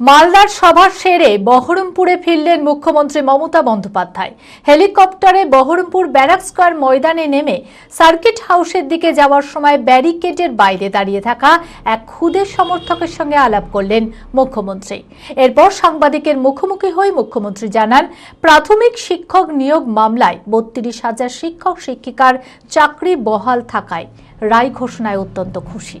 মালদার সভা সেরে বহরমপুরে ফিরলেন মুখ্যমন্ত্রী মমতা বন্দ্যোপাধ্যায়। হেলিকপ্টারে বহরমপুর ব্যারাক স্কোয়ার ময়দানে নেমে সার্কিট হাউসের দিকে যাওয়ার সময় ব্যারিকেডের বাইরে দাঁড়িয়ে থাকা এক খুদের সমর্থকের সঙ্গে আলাপ করলেন মুখ্যমন্ত্রী। এরপর সাংবাদিকের মুখোমুখি হয়ে মুখ্যমন্ত্রী জানান, প্রাথমিক শিক্ষক নিয়োগ মামলায় বত্রিশ হাজার শিক্ষক শিক্ষিকার চাকরি বহাল থাকায় রায় ঘোষণায় অত্যন্ত খুশি।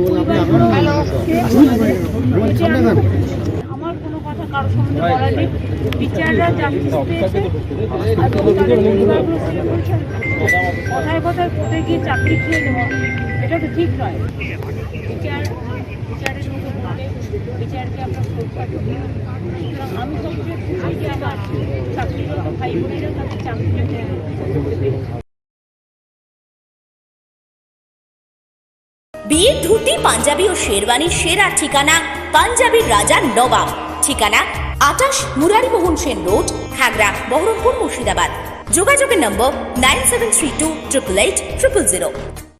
পরিবারগুলো আমার কোনো কথা কারোর সম্বন্ধে বলার নেই। টিচাররা জাস্টিস পেয়েছে কথায় কথায় কোর্টে গিয়ে চাকরি খেয়ে নেওয়া। এটা তো ঠিক নয়। টিচার টিচারের মতো বলে টিচারকে আমরা শ্রদ্ধা করি বিয়ের ধুতি, পাঞ্জাবি ও শেরওয়ানির সেরা ঠিকানা পাঞ্জাবির রাজা নবাব। ঠিকানা আটাশ মুরারিমোহন সেন রোড, খাগড়া, বহরমপুর মুর্শিদাবাদ। যোগাযোগের নম্বর nine seven three two triple eight triple zero.